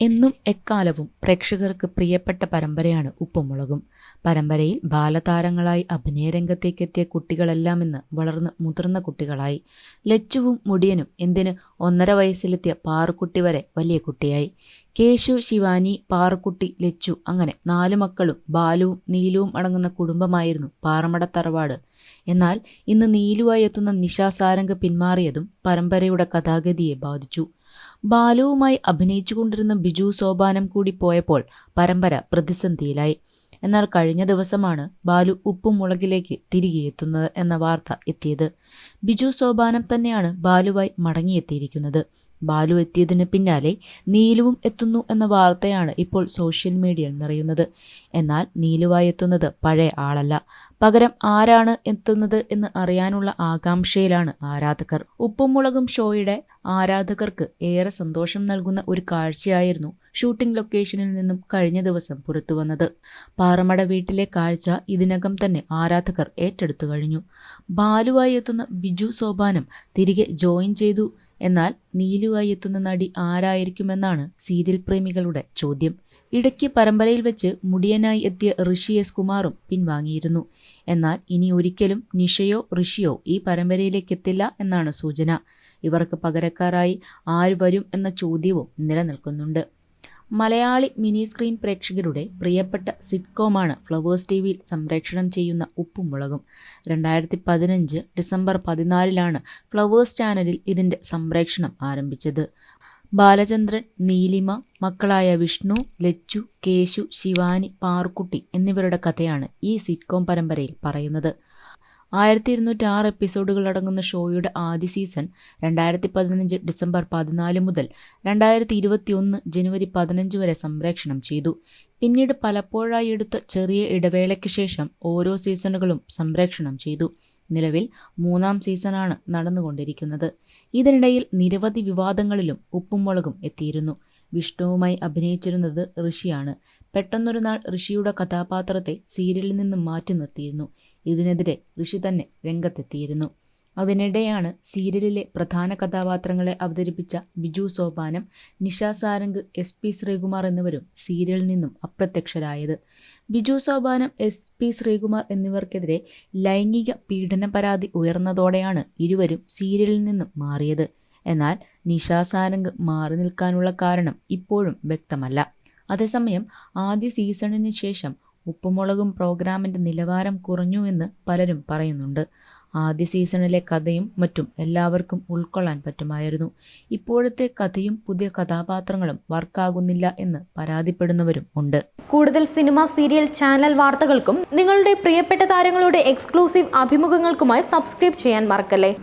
എന്നും എക്കാലവും പ്രേക്ഷകർക്ക് പ്രിയപ്പെട്ട പരമ്പരയാണ് ഉപ്പുമുളകും. പരമ്പരയിൽ ബാലതാരങ്ങളായി അഭിനയരംഗത്തേക്കെത്തിയ കുട്ടികളെല്ലാം ഇന്ന് വളർന്ന് മുതിർന്ന കുട്ടികളായി. ലച്ചുവും മുടിയനും എന്തിന് ഒന്നര വയസ്സിലെത്തിയ പാറുക്കുട്ടി വരെ വലിയ കുട്ടിയായി. കേശു ശിവാനി പാറുക്കുട്ടി ലച്ചു അങ്ങനെ നാല് മക്കളും ബാലുവും നീലുവും അടങ്ങുന്ന കുടുംബമായിരുന്നു പാറമട തറവാട് എന്നാൽ ഇന്ന് നീലുവായി എത്തുന്ന നിശാസാരംഗ് പിന്മാറിയതും പരമ്പരയുടെ കഥാഗതിയെ ബാധിച്ചു. ബാലുവുമായി അഭിനയിച്ചുകൊണ്ടിരുന്ന ബിജു സോപാനം കൂടി പോയപ്പോൾ പരമ്പര പ്രതിസന്ധിയിലായി. എന്നാൽ കഴിഞ്ഞ ദിവസമാണ് ബാലു ഉപ്പും മുളകിലേക്ക് തിരികെ എത്തുന്നത് എന്ന വാർത്ത എത്തിയത്. ബിജു സോപാനം തന്നെയാണ് ബാലുവായി മടങ്ങിയെത്തിയിരിക്കുന്നത്. ബാലു എത്തിയതിന് പിന്നാലെ നീലുവും എത്തുന്നു എന്ന വാർത്തയാണ് ഇപ്പോൾ സോഷ്യൽ മീഡിയയിൽ നിറയുന്നത്. എന്നാൽ നീലുവായി എത്തുന്നത് പഴയ ആളല്ല. പകരം ആരാണ് എത്തുന്നത് എന്ന് അറിയാനുള്ള ആകാംക്ഷയിലാണ് ആരാധകർ. ഉപ്പും മുളകും ഷോയുടെ ആരാധകർക്ക് ഏറെ സന്തോഷം നൽകുന്ന ഒരു കാഴ്ചയായിരുന്നു ഷൂട്ടിംഗ് ലൊക്കേഷനിൽ നിന്നും കഴിഞ്ഞ ദിവസം പുറത്തുവന്നത് പാറമട വീട്ടിലെ കാഴ്ച ഇതിനകം തന്നെ ആരാധകർ ഏറ്റെടുത്തു കഴിഞ്ഞു. ബാലുവായി എത്തുന്ന ബിജു സോപാനം തിരികെ ജോയിൻ ചെയ്തു. എന്നാൽ നീലുവായി എത്തുന്ന നടി ആരായിരിക്കുമെന്നാണ് സീരിയൽ പ്രേമികളുടെ ചോദ്യം. ഇടയ്ക്ക് പരമ്പരയിൽ വെച്ച് മുടിയനായി എത്തിയ ഋഷി എസ് കുമാറും പിൻവാങ്ങിയിരുന്നു. എന്നാൽ ഇനി ഒരിക്കലും നിഷയോ ഋഷിയോ ഈ പരമ്പരയിലേക്ക് എത്തില്ല എന്നാണ് സൂചന. ഇവർക്ക് പകരക്കാരായി ആര് വരും എന്ന ചോദ്യവും നിലനിൽക്കുന്നുണ്ട്. മലയാളി മിനി സ്ക്രീൻ പ്രേക്ഷകരുടെ പ്രിയപ്പെട്ട സിറ്റ്കോമാണ് ഫ്ലവേഴ്സ് ടി വിയിൽ സംപ്രേഷണം ചെയ്യുന്ന ഉപ്പും മുളകും. രണ്ടായിരത്തി പതിനഞ്ച് ഡിസംബർ പതിനാലിലാണ് ഫ്ലവേഴ്സ് ചാനലിൽ ഇതിന്റെ സംപ്രേക്ഷണം ആരംഭിച്ചത്. ബാലചന്ദ്രൻ നീലിമ മക്കളായ വിഷ്ണു ലച്ചു കേശു ശിവാനി പാർക്കുട്ടി എന്നിവരുടെ കഥയാണ് ഈ സിറ്റ്കോം പരമ്പരയിൽ പറയുന്നത്. ആയിരത്തി ഇരുന്നൂറ്റി ആറ് എപ്പിസോഡുകൾ അടങ്ങുന്ന ഷോയുടെ ആദ്യ സീസൺ രണ്ടായിരത്തി പതിനഞ്ച് ഡിസംബർ പതിനാല് മുതൽ രണ്ടായിരത്തി ഇരുപത്തി ഒന്ന് ജനുവരി പതിനഞ്ച് വരെ സംപ്രേക്ഷണം ചെയ്തു. പിന്നീട് പലപ്പോഴായി എടുത്ത ചെറിയ ഇടവേളയ്ക്ക് ശേഷം ഓരോ സീസണുകളും സംപ്രേക്ഷണം ചെയ്തു. നിലവിൽ മൂന്നാം സീസണാണ് നടന്നുകൊണ്ടിരിക്കുന്നത്. ഇതിനിടയിൽ നിരവധി വിവാദങ്ങളിലും ഉപ്പുമുളകും എത്തിയിരുന്നു. വിഷ്ണുവുമായി അഭിനയിച്ചിരുന്നത് ഋഷിയാണ്. പെട്ടെന്നൊരു നാൾ ഋഷിയുടെ കഥാപാത്രത്തെ സീരിയലിൽ നിന്നും മാറ്റി നിർത്തിയിരുന്നു. ഇതിനെതിരെ ഋഷി തന്നെ രംഗത്തെത്തിയിരുന്നു. അതിനിടെയാണ് സീരിയലിലെ പ്രധാന കഥാപാത്രങ്ങളെ അവതരിപ്പിച്ച ബിജു സോപാനം നിഷ സാരംഗ് എസ് പി ശ്രീകുമാർ എന്നിവരും സീരിയലിൽ നിന്നും അപ്രത്യക്ഷരായത്. ബിജു സോപാനം എസ് പി ശ്രീകുമാർ എന്നിവർക്കെതിരെ ലൈംഗിക പീഡന പരാതി ഉയർന്നതോടെയാണ് ഇരുവരും സീരിയലിൽ നിന്നും മാറിയത്. എന്നാൽ നിഷ സാരംഗ് മാറി നിൽക്കാനുള്ള കാരണം ഇപ്പോഴും വ്യക്തമല്ല. അതേസമയം ആദ്യ സീസണിന് ശേഷം ഉപ്പുമുളകും പ്രോഗ്രാമിന്റെ നിലവാരം കുറഞ്ഞു എന്ന് പലരും പറയുന്നുണ്ട്. ആദ്യ സീസണിലെ കഥയും മറ്റും എല്ലാവർക്കും ഉൾക്കൊള്ളാൻ പറ്റുമായിരുന്നു. ഇപ്പോഴത്തെ കഥയും പുതിയ കഥാപാത്രങ്ങളും വർക്കാകുന്നില്ല എന്ന് പരാതിപ്പെടുന്നവരും ഉണ്ട്. കൂടുതൽ സിനിമ സീരിയൽ ചാനൽ വാർത്തകൾക്കും നിങ്ങളുടെ പ്രിയപ്പെട്ട താരങ്ങളുടെ എക്സ്ക്ലൂസീവ് അഭിമുഖങ്ങൾക്കുമായി സബ്സ്ക്രൈബ് ചെയ്യാൻ മറക്കല്ലേ?